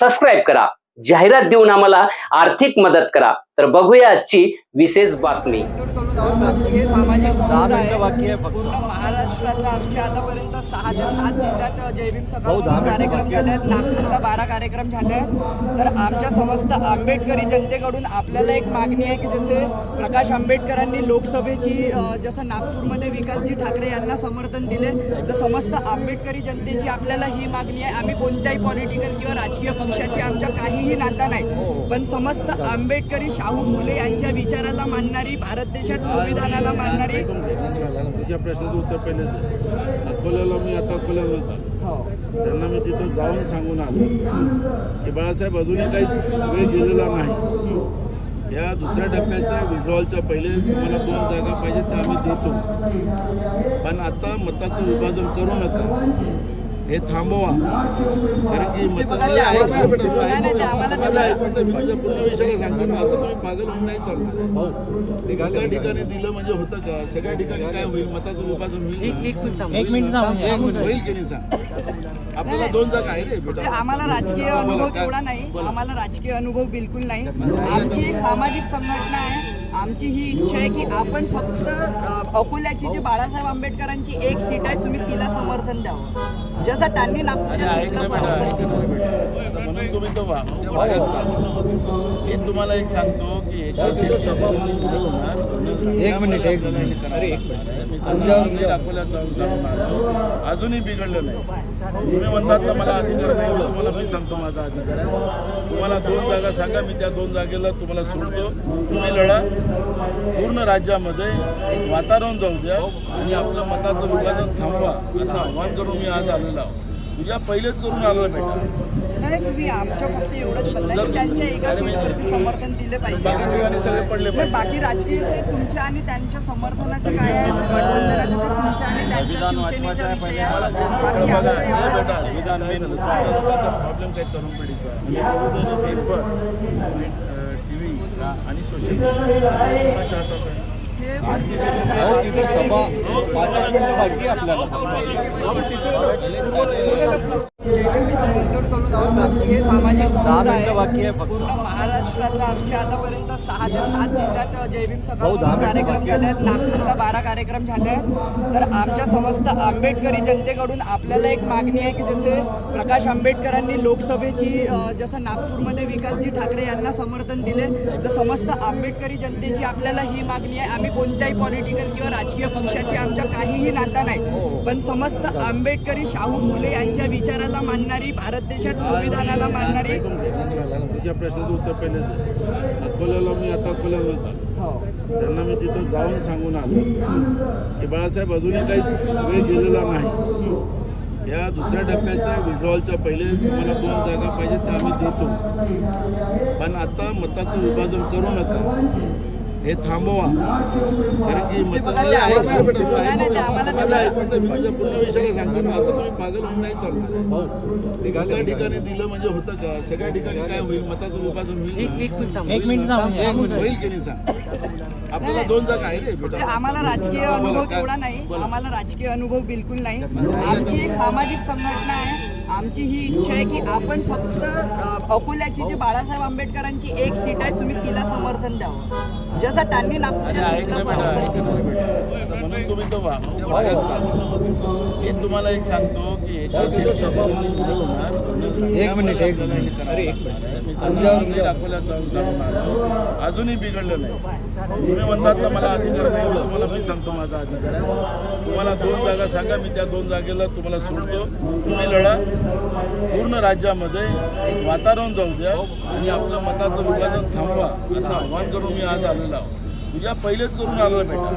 Subscribe करा. जाहिरात देऊन आम्हाला आर्थिक मदत करा. तर बघूया आजची विशेष बातमी. आमची हे सामाजिक संस्था आहे. पूर्ण आमच्या आतापर्यंत सहा ते सात जिल्ह्यात जैविक सभा मिनिटं कार्यक्रम बाकी आहे. झाले आहेत. नागपूरला बारा कार्यक्रम झाले आहेत. तर आमच्या समस्त आंबेडकरी जनतेकडून आपल्याला एक मागणी आहे की जसे प्रकाश आंबेडकरांनी लोकसभेची जसं नागपूरमध्ये विकासजी ठाकरे यांना समर्थन दिले तर समस्त आंबेडकरी जनतेची आपल्याला ही मागणी आहे. आम्ही कोणत्याही पॉलिटिकल किंवा राजकीय पक्षाशी आमच्या काहीही नाता नाही. पण समस्त आंबेडकरी शाहू फुले यांच्या विचाराला मानणारी भारत देशात संविधानाला मानणारी. तुझ्या प्रश्नाचं उत्तर पहिलेच अकोल्याला मी आता अकोल्यावरच आलो. हो. त्यांना मी तिथं जाऊन सांगून आलो. की बाळासाहेब अजूनही काहीच वेळ गेलेला नाही. या दुसऱ्या टप्प्याच्या विड्रॉलच्या पहिले तुम्हाला दोन जागा पाहिजे त्या आम्ही देतो. पण आता मताचं विभाजन करू नका. हे थांबवा. कारण की ते मत बघा, ते आम्हाला- नाही, नाही, ते आम्हाला माझं ऐकून तर मी तुझ्या पूर्ण विषयाला सांगतो ना असं तुम्ही पागल होऊन नाही चालणार. भाऊ एका ठिकाणी दिलं म्हणजे होतं का? सगळ्या ठिकाणी काय होईल? मताचं विभाजन होईल? एक मिनिट थांब, एक मिनिट. होईल की नाही सांग? आपल्याला दोन जागा आहे रे आम्हाला राजकीय अनुभव? तेवढा नाही. आम्हाला राजकीय अनुभव बिलकुल नाही. आमची एक सामाजिक संघटना आहे. आमची ही इच्छा आहे की आपण फक्त अकोल्याची जी बाळासाहेब आंबेडकरांची एक सीट आहे तुम्ही तिला समर्थन द्यावं. जसं त्यांनी नागपूरच्या चालला. मी तुम्हाला एक सांगतो की एका मिनिट, एक मिनिट. जाऊन अजूनही बिघडलं नाही. तुम्ही म्हणतात ना मला अधिकार नाही. तुम्हाला मी सांगतो माझा अधिकार आहे. तुम्हाला दोन जागा सांगा मी त्या दोन जागेला तुम्हाला सोडतो. तुम्ही लढा. पूर्ण राज्यामध्ये एक वातावरण जाऊ द्या आणि आपलं मताचं विभाजन थांबवा असं आव्हान करून मी आज आलेलो आहो तुझ्या पहिलेच करून आलो बेटा. नाही तुम्ही आमच्या फक्त एवढंच म्हणताय की त्यांच्या एका सीटवरती समर्थन दिले पाहिजे बाकी राजकीय ते तुमच्या आणि त्यांच्या समर्थनाचे काय आहे गठबंधनाचे ते तुमच्या आणि त्यांच्या शिवसेनेचा विषय आहे बाकी हे प्रॉब्लेम काही तरुण पिढीचा पेपर टी व्ही आणि सोशल मीडिया हे तिथे सभा पाच मिनिटं बाकी आहे आपल्याला आमची हे सामाजिक दहा संस्था मिनिटं आहे. बाकी आहे फक्त. पूर्ण महाराष्ट्रात आमच्या आतापर्यंत सहा ते सात जिल्ह्यात सभा दहा मिनिटं कार्यक्रम बाकी झाले. आहेत. नागपूरला बारा कार्यक्रम झाले. आहेत तर आमच्या समस्त आंबेडकरी जनतेकडून आपल्याला एक मागणी आहे की जसे प्रकाश आंबेडकरांनी लोकसभेची अ, जसं नागपूरमध्ये विकासजी ठाकरे यांना समर्थन दिले तर समस्त आंबेडकरी जनतेची आपल्याला ही मागणी आहे. आम्ही कोणत्याही पॉलिटिकल किंवा राजकीय पक्षाशी आमच्या काहीही नाता नाही. पण समस्त आंबेडकरी शाहू फुले यांच्या विचाराला मानणारी भारत देशात संविधानाला मानणारी. तुझ्या प्रश्नाचं उत्तर पहिलेच आहे. अकोल्याला मी आता अकोल्यावरच आलो हो. त्यांना मी तिथं जाऊन सांगून आलो. की बाळासाहेब अजूनही काहीच वेळ गेलेला नाही. या दुसऱ्या टप्प्याच्या विड्रॉलच्या पहिले तुम्हाला दोन जागा पाहिजे त्या आम्ही देतो. पण आता मताचं विभाजन करू नका. हे थांबवा. कारण की ते मत बघा, ते आम्हाला- नाही, नाही, ते आम्हाला- माझं ऐकून तर मी तुझ्या पूर्ण विषयाला सांगतो. ना असं तुम्ही पागल होऊन नाही चालणार. एका ठिकाणी दिलं म्हणजे होतं का? सगळ्या ठिकाणी काय होईल? मताचं विभाजन होईल? एक मिनिट थांब, एक मिनिट. होईल की नाही सांग? आपल्याला दोन जागा आहे रे ते बेटा आम्हाला राजकीय अनुभव? तेवढा नाही. आम्हाला राजकीय अनुभव बिलकुल नाही. आमची एक सामाजिक संघटना आहे. आमची ही इच्छा आहे की आपण फक्त अकोल्याची जी बाळासाहेब आंबेडकरांची एक सीट आहे तुम्ही तिला समर्थन द्यावं. जसं त्यांनी. मी तुम्हाला एक सांगतो की एका मिनिट, एक मिनिट. अकोल्यात जाऊन सांगून आलो. अजूनही बिघडलं नाही. तुम्ही म्हणतात ना मला अधिकार नाही. तुम्हाला मी सांगतो माझा अधिकार. आहे तुम्हाला दोन जागा सांगा मी त्या दोन जागेला तुम्हाला सोडतो. तुम्ही लढा. पूर्ण राज्यामध्ये एक वातावरण जाऊ द्या आणि आपलं मताचं विभाजन थांबवा असं आव्हान करून मी आज आलेलो आहो तुझ्या पहिलेच करून आलं बेटा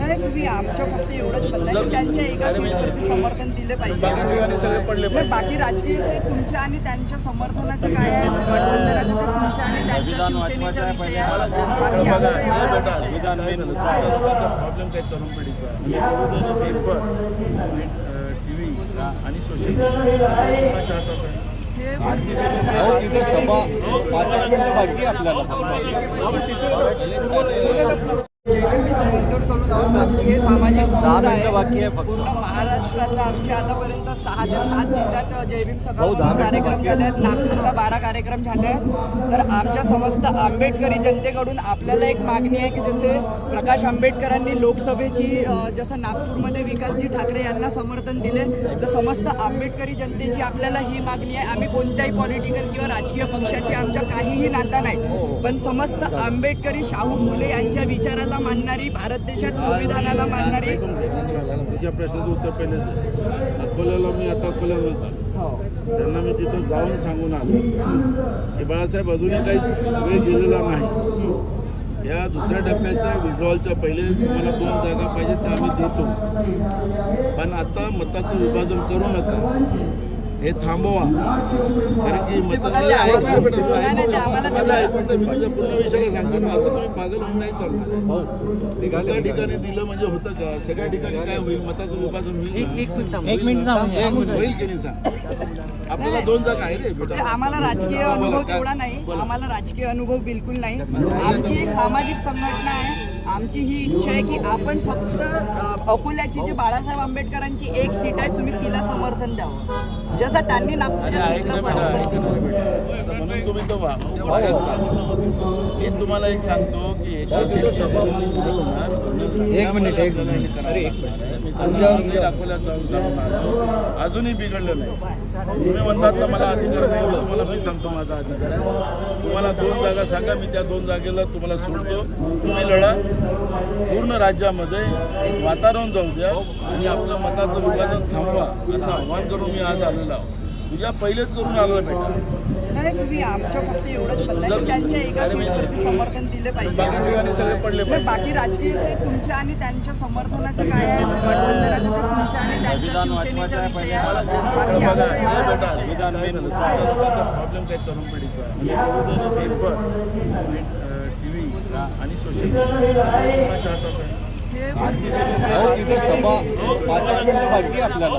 नाही तुम्ही आमच्या फक्त एवढंच त्यांच्या समर्थन दिले सगळे पडले पाहिजे. बाकी राजकीय ते तुमच्या आणि त्यांच्या समर्थनाचं काय आहे? तुमच्या आणि त्यांच्या. प्रॉब्लेम काय तरुण पिढीचा पेपर. आणि सोशल हे तिथे सभा पाचच मिनिटं बाकी आपल्याला. करून आहोत. आमची हे सामाजिक संस्था आहे. पूर्ण महाराष्ट्रात आमच्या आतापर्यंत सहा ते सात जिल्ह्यात जयभीम मिनिटं कार्यक्रम. झाले आहेत. नागपूरला बारा कार्यक्रम झाले आहेत. तर आमच्या समस्त आंबेडकरी जनतेकडून आपल्याला एक मागणी आहे की जसे प्रकाश आंबेडकरांनी लोकसभेची जसं नागपूरमध्ये विकासजी ठाकरे यांना समर्थन दिले तर समस्त आंबेडकरी जनतेची आपल्याला ही मागणी आहे. आम्ही कोणत्याही पॉलिटिकल किंवा राजकीय पक्षाशी आमच्या काहीही नाता नाही. पण समस्त आंबेडकरी शाहू फुले यांच्या विचाराला मानणारी भारत देशात संविधानाला मानणारी तुझ्या प्रश्नाचं उत्तर पहिलेच आहे. अकोल्याला मी आता अकोल्यावरच आलो. हो. त्यांना मी तिथं जाऊन सांगून आलो. की बाळासाहेब अजूनही काहीच वेळ गेलेला नाही. या दुसऱ्या टप्प्याच्या विड्रॉलच्या पहिले तुम्हाला दोन जागा पाहिजे त्या आम्ही देतो. पण आता मताचं विभाजन करू नका. हे थांबवा. कारण की ते मत बघा, ते आम्हाला- ऐकून बेटा, नाही, नाही, ते आम्हाला माझं त्याचं- ऐकून तर मी तुझ्या पूर्ण विषयाला सांगतो ना असं तुम्ही पागल होऊन नाही चालणार. एका ठिकाणी दिलं म्हणजे होतं का? सगळ्या ठिकाणी काय होईल? मताचं विभाजन होईल? एक मिनिट थांब. होईल की नाही सांग? आपल्याला दोन जागा आहे रे आम्हाला राजकीय अनुभव तेवढा नाही. आम्हाला राजकीय अनुभव बिलकुल नाही. आमची एक सामाजिक संघटना आहे. आमची ही इच्छा आहे की आपण फक्त अकोल्याची जी बाळासाहेब आंबेडकरांची एक सीट आहे तुम्ही तिला समर्थन द्यावं. जसं त्यांनी नागपूरच्या तुम्ही तो वा- वाऱ्यात चाला. मी तुम्हाला एक सांगतो की एका मिनिट, एक मिनिट. जाऊन सांगून आलो. अजूनही बिघडलं नाही. तुम्ही म्हणतात ना मला अधिकार नाही तुम्हाला मी सांगतो माझा अधिकार आहे. तुम्हाला दोन जागा सांगा मी त्या दोन जागेला तुम्हाला सोडतो. तुम्ही लढा. पूर्ण राज्यामध्ये एक वातावरण जाऊ द्या आणि आपलं मताचं विभाजन थांबवा असं आव्हान करून मी आज आलेलो आहोत तुझ्या पहिलेच करून आलो बेटा. नाही तुम्ही आमच्या फक्त एवढंच म्हणलं की त्यांच्या एका सीटवरती समर्थन दिले पाहिजे. पाहिजे बाकी राजकीय ते तुमच्या आणि त्यांच्या समर्थनाचं काय आहे? गठबंधनाचं ते तुमच्या आणि त्यांच्या शिवसेनेच्या विषयी आहे. बाकी बघा आमचा हे एवढा विषय प्रॉब्लेम काय तरुण पिढीचा पेपर टी व्ही आणि सोशल मीडिया हे सभा पाचच मिनिटं बाकी आहे आपल्याला.